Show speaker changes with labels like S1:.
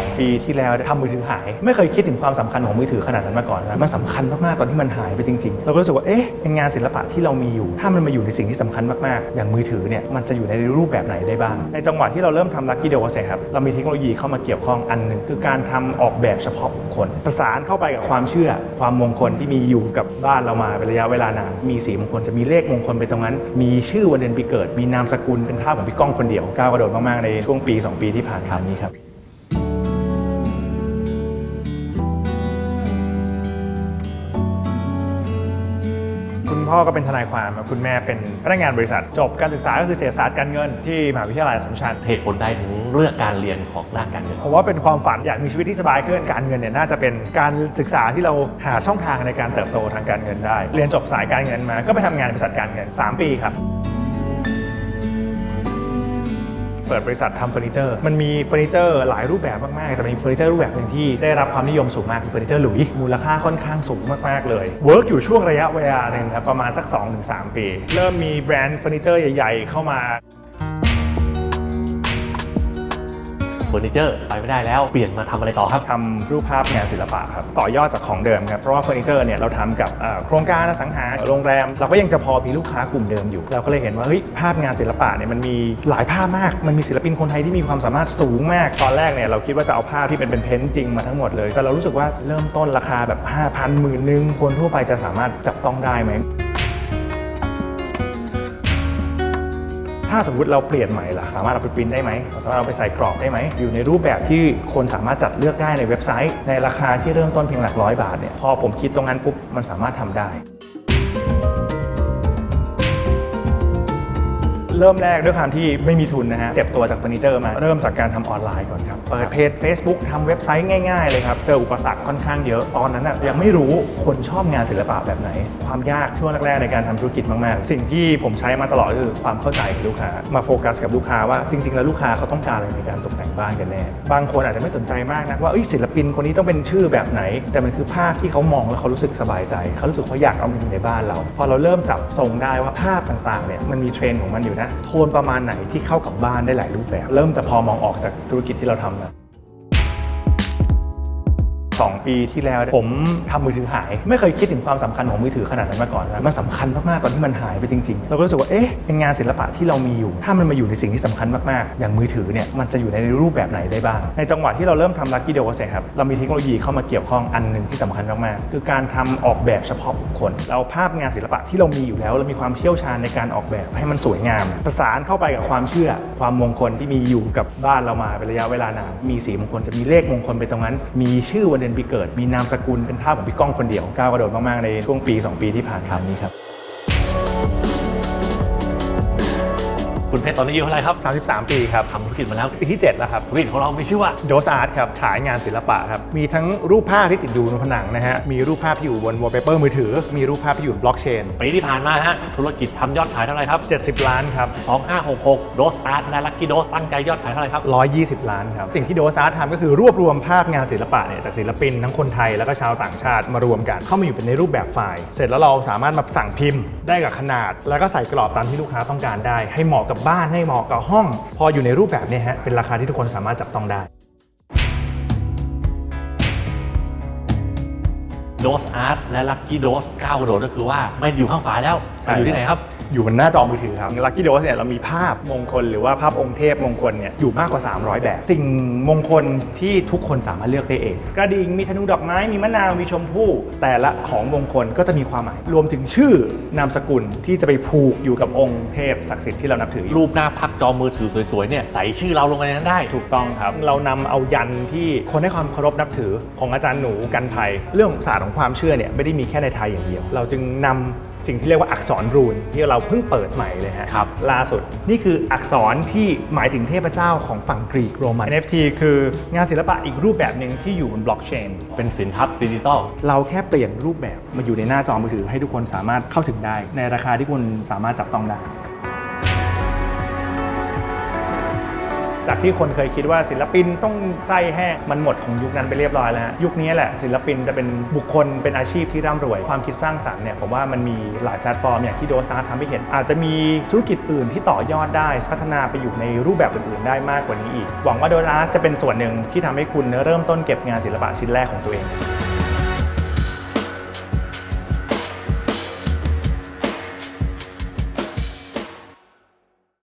S1: 2 ปีที่แล้วทำมือถือหาย ไม่เคยคิดถึงความสำคัญของมือถือขนาดนั้นมาก่อนนะมันสำคัญมากๆตอนที่มันหายไปจริงๆ เราก็รู้สึกว่าเอ๊ะงานศิลปะที่เรามีอยู่ ถ้ามันมาอยู่ในสิ่งที่สำคัญมากๆ อย่างมือถือเนี่ยมันจะอยู่ในรูปแบบไหนได้บ้าง ในจังหวะที่เราเริ่มทำลักกี้เดลเซครับเรามีเทคโนโลยีเข้ามาเกี่ยวข้องอันหนึ่งคือการทำออกแบบเฉพาะบุคคลประสานเข้าไปกับความเชื่อ ความมงคลที่มีอยู่กับบ้านเรามาเป็นระยะเวลานานมีสีมงคลจะมีเลขมงคลไปตรงนั้น มีชื่อวันเดือนปีเกิด มีนามสกุลเป็นภาพของพี่ก้องคนเดียวก้าวกระโดดมากๆในช่วงปี 2 ปีที่ผ่านมานี้ครับ พ่อก็เป็นทนายความคุณแม่เป็นพนักงานบริษัท จบการศึกษาก็คือเศรษฐศาสตร์การเงินที่มหาวิทยาลัยสมชัญ
S2: เหตุผลใดถึงเลือกการเรียนของด้านการเงิน
S1: ผมว่าเป็นความฝันอยากมีชีวิตที่สบายขึ้นการเงินเนี่ยน่าจะเป็นการศึกษาที่เราหาช่องทางในการเติบโตทางการเงินได้ เรียนจบสายการเงินมาก็ไปทำงานในบริษัทการเงิน 3 ปีครับ ปิดบริษัททำเฟอร์นิเจอร์ มันมีเฟอร์นิเจอร์หลายรูปแบบมาก ๆ แต่มีเฟอร์นิเจอร์รูปแบบหนึ่งที่ได้รับความนิยมสูงมากคือเฟอร์นิเจอร์หลุยมูลค่าค่อนข้างสูงมาก ๆ เลย เวิร์กอยู่ช่วงระยะเวลาหนึ่งครับประมาณสัก 2-3 ปี เริ่มมีแบรนด์เฟอร์นิเจอร์ใหญ่ ๆ เข้ามา
S2: เฟอร์นิเจอร์ไปไม่ได้แล้วเปลี่ยนมาทำอะไรต่อครับ
S1: ทำรูปภาพงานศิลปะครับต่อยอดจากของเดิมครับเพราะว่าเฟอร์นิเจอร์เนี่ยเราทำกับโครงการอสังหาโรงแรม เราก็ยังจะพอมีลูกค้ากลุ่มเดิมอยู่ เราก็เลยเห็นว่าเฮ้ยภาพงานศิลปะเนี่ยมันมีหลายภาพมาก มันมีศิลปินคนไทยที่มีความสามารถสูงมาก ตอนแรกเนี่ยเราคิดว่าจะเอาภาพที่เป็นเป็นเพนท์จริงมาทั้งหมดเลย แต่เรารู้สึกว่าเริ่มต้นราคาแบบ5,000หมื่นหนึ่งคนทั่วไปจะสามารถจับต้องได้ไหม ถ้าสมมติเราเปลี่ยนใหม่ล่ะ สามารถเอาไปปริ้นได้ไหมสามารถเอาไปใส่กรอบได้ไหม อยู่ในรูปแบบที่คนสามารถจัดเลือกได้ในเว็บไซต์ ในราคาที่เริ่มต้นเพียงหลักร้อยบาทเนี่ย พอผมคิดตรงนั้นปุ๊บ มันสามารถทำได้ เริ่มแรกด้วยความที่ไม่มีทุนนะฮะเจ็บตัวจากเฟอร์นิเจอร์มา เริ่มจากการทำออนไลน์ก่อนครับ เปิดเพจ Facebook ทำเว็บไซต์ง่ายๆเลยครับ เจออุปสรรคค่อนข้างเยอะตอนนั้นน่ะยังไม่รู้คนชอบงานศิลปะแบบไหน ความยากช่วงแรกๆในการทำธุรกิจมากๆ สิ่งที่ผมใช้มาตลอดคือความเข้าใจกับลูกค้ามาโฟกัสกับลูกค้าว่าจริงๆ แล้วลูกค้าเขาต้องการอะไรในการตกแต่งบ้านกันแน่บางคนอาจจะไม่สนใจมากนะว่าศิลปินคนนี้ต้องเป็นชื่อแบบไหน แต่มันคือภาพที่เขามองแล้วเขารู้สึกสบายใจ เขารู้สึกเขาอยากเอามาอยู่ในบ้านเรา พอเราเริ่มจับทรงได้ว่าภาพต่างๆเนี่ยมันมีเทรนด์ของมันอยู่นะโทนประมาณไหนที่เข้ากับบ้านได้หลายรูปแบบ เริ่มจะพอมองออกจากธุรกิจที่เราทำแล้ว 2 ปีที่แล้ว ผมทำมือถือหาย ไม่เคยคิดถึงความสำคัญของมือถือขนาดนั้นมาก่อนนะมันสำคัญมากๆตอนที่มันหายไปจริงๆ เราก็รู้สึกว่าเอ๊ะเป็นงานศิลปะที่เรามีอยู่ ถ้ามันมาอยู่ในสิ่งที่สำคัญมากๆ อย่างมือถือเนี่ยมันจะอยู่ในรูปแบบไหนได้บ้าง ในจังหวะที่เราเริ่มทำลักกี้เดลเซครับเรามีเทคโนโลยีเข้ามาเกี่ยวข้องอันหนึ่งที่สำคัญมากๆ คือการทำออกแบบเฉพาะบุคคลเราเอาภาพงานศิลปะที่เรามีอยู่แล้วเรามีความเชี่ยวชาญในการออกแบบให้มันสวยงาม ประสานเข้าไปกับความเชื่อ ความมงคลที่มีอยู่กับบ้านเรามาเป็นระยะเวลานานมีสีมงคลจะมีเลขมงคลไปตรงนั้น มีชื่อวันเด็นปีเกิด มีนามสกุลเป็นท่าของพี่ก้องคนเดียวก้าวกระโดดมากๆในช่วงปี 2 ปีที่ผ่านมานี้ครับ
S2: คุณเพชรตอนนี้อายุเท่าไหร่ครับ
S1: 33 ปีครับ
S2: ทำธุรกิจมาแล้ว
S1: ปีที่ 7 แล้วครับ
S2: ธุรกิจของเรามีชื่อว่า
S1: โดสอาร์ตครับขายงานศิลปะครับ มีทั้งรูปภาพที่ติดอยู่บนผนังนะฮะ มีรูปภาพที่อยู่บนวอลเปเปอร์มือถือ มีรูปภาพที่อยู่บนบล็อกเชน
S2: ปีที่ผ่านมาฮะธุรกิจทำยอดขายเท่าไหร่ครับ
S1: 70 ล้านครับ
S2: 2566 โดสอาร์ตและลัคกี้โดสตั้งใจยอดขายเท่าไหร่ครับ
S1: 120 ล้านครับสิ่งที่โดซาร์ททำก็คือรวบรวมภาพงานศิลปะเนี่ยจากศิลปินทั้งคนไทยแล้วก็ชาวต่างชาติมารวมกัน เข้ามาอยู่เป็นในรูปแบบไฟล์ เสร็จแล้วเราสามารถมาสั่งพิมพ์ได้กับขนาด แล้วก็ใส่กรอบตามที่ลูกค้าต้องการได้ให้เหมาะกับบ้านให้เหมาะกับห้อง พออยู่ในรูปแบบเนี้ฮะเป็นราคาที่ทุกคนสามารถจับต้องได้
S2: โดสอาร์ตและลัคกี้โดสก้าโดดก็คือว่าไม่อยู่ข้างฝาแล้วอยู่ที่ไหนครับ
S1: อยู่บนหน้าจอมือถือครับลัคกี้โดสเนี่ยเรามีภาพมงคลหรือว่าภาพองค์เทพมงคลเนี่ยอยู่มากกว่า 300 แบบ สิ่งมงคลที่ทุกคนสามารถเลือกได้เอง กระดิ่งมีธนูดอกไม้มีมะนาวมีชมพู่ แต่ละของมงคลก็จะมีความหมาย รวมถึงชื่อนามสกุลที่จะไปผูกอยู่กับองค์เทพศักดิ์สิทธิ์ที่เรานับถืออยู่
S2: รูปหน้าพักจอมือถือสวยๆเนี่ยใส่ชื่อเราลงไปในนั้นได้
S1: ถูกต้องครับ เรานำเอายันที่คนให้ความเคารพนับถือของอาจารย์หนูกันภัยเรื่องศาสตร์ของความเชื่อเนี่ยไม่ได้มีแค่ในไทยอย่างเดียว เราจึงนำ สิ่งที่เรียกว่าอักษรรูนที่เราเพิ่งเปิดใหม่เลยฮะ
S2: ครับ
S1: ล่าสุดนี่คืออักษรที่หมายถึงเทพเจ้าของฝั่งกรีกโรมัน NFT คืองานศิลปะอีกรูปแบบหนึ่งที่อยู่บนบล็อกเชน
S2: เป็นสินทรัพย์ดิจิตอล
S1: เราแค่เปลี่ยนรูปแบบมาอยู่ในหน้าจอมือถือให้ทุกคนสามารถเข้าถึงได้ ในราคาที่คุณสามารถจับต้องได้ จากที่คนเคยคิดว่าศิลปินต้องไส้แห้งมันหมดของยุคนั้นไปเรียบร้อยแล้วยุคนี้แหละศิลปินจะเป็นบุคคลเป็นอาชีพที่ร่ำรวย ความคิดสร้างสรรค์เนี่ยผมว่ามันมีหลายแพลตฟอร์มอย่างที่โดซาร์ทำให้เห็น อาจจะมีธุรกิจอื่นที่ต่อยอดได้พัฒนาไปอยู่ในรูปแบบอื่นๆได้มากกว่านี้อีก หวังว่าโดซาร์จะเป็นส่วนหนึ่งที่ทำให้คุณเริ่มต้นเก็บงานศิลปะชิ้นแรกของตัวเอง